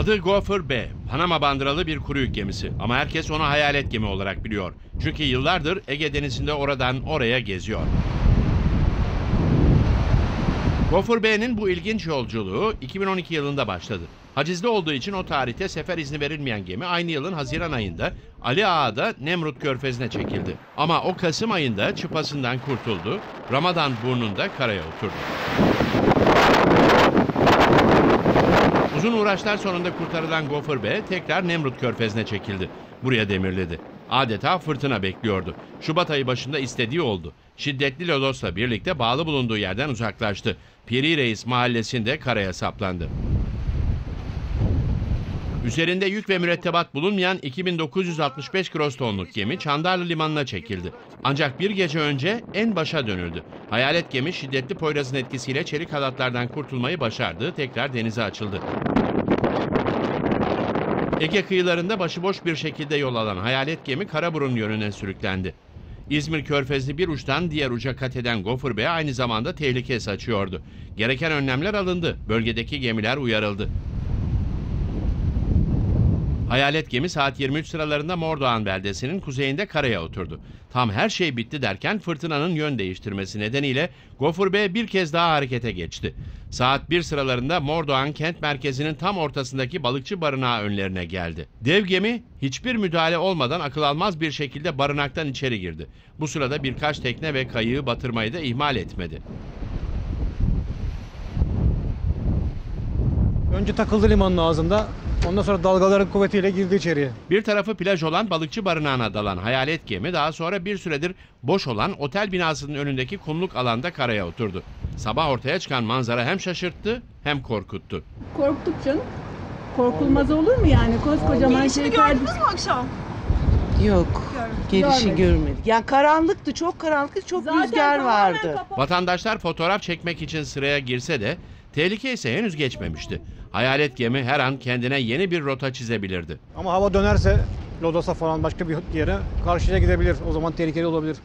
Adı Gopher B. Panama bandıralı bir kuru yük gemisi ama herkes onu hayalet gemi olarak biliyor. Çünkü yıllardır Ege Denizi'nde oradan oraya geziyor. Gopher B'nin bu ilginç yolculuğu 2012 yılında başladı. Hacizli olduğu için o tarihte sefer izni verilmeyen gemi aynı yılın Haziran ayında Ali Ağa'da Nemrut Körfezi'ne çekildi. Ama o Kasım ayında çıpasından kurtuldu, Ramadan burnunda karaya oturdu. Uzun uğraşlar sonunda kurtarılan Gopher B tekrar Nemrut Körfezi'ne çekildi. Buraya demirledi. Adeta fırtına bekliyordu. Şubat ayı başında istediği oldu. Şiddetli lodosla birlikte bağlı bulunduğu yerden uzaklaştı. Piri Reis mahallesinde karaya saplandı. Üzerinde yük ve mürettebat bulunmayan 2965 gross tonluk gemi Çandarlı Limanı'na çekildi. Ancak bir gece önce en başa dönüldü. Hayalet gemi şiddetli Poyraz'ın etkisiyle çelik halatlardan kurtulmayı başardı, tekrar denize açıldı. Ege kıyılarında başıboş bir şekilde yol alan hayalet gemi Karaburun yönüne sürüklendi. İzmir Körfezi'ni bir uçtan diğer uca kat eden Gopher Bey aynı zamanda tehlike saçıyordu. Gereken önlemler alındı, bölgedeki gemiler uyarıldı. Hayalet gemi saat 23 sıralarında Mordoğan beldesinin kuzeyinde karaya oturdu. Tam her şey bitti derken fırtınanın yön değiştirmesi nedeniyle Gofur Bey bir kez daha harekete geçti. Saat 1 sıralarında Mordoğan kent merkezinin tam ortasındaki balıkçı barınağı önlerine geldi. Dev gemi hiçbir müdahale olmadan akıl almaz bir şekilde barınaktan içeri girdi. Bu sırada birkaç tekne ve kayığı batırmayı da ihmal etmedi. Önce takıldı limanın ağzında. Ondan sonra dalgaların kuvvetiyle girdi içeriye. Bir tarafı plaj olan balıkçı barınağına dalan hayalet gemi daha sonra bir süredir boş olan otel binasının önündeki kumluk alanda karaya oturdu. Sabah ortaya çıkan manzara hem şaşırttı hem korkuttu. Korktuk canım. Korkulmaz olur mu yani? Koskocaman Gelişini şey gördünüz mü akşam? Yok. Gelişi Görmedim. görmedik. Yani karanlıktı, çok karanlıktı, çok Zaten rüzgar tamamen vardı. kapalı. Vatandaşlar fotoğraf çekmek için sıraya girse de tehlike ise henüz geçmemişti. Hayalet gemi her an kendine yeni bir rota çizebilirdi. Ama hava dönerse Lodos'a falan başka bir yere karşıya gidebilir. O zaman tehlikeli olabilir.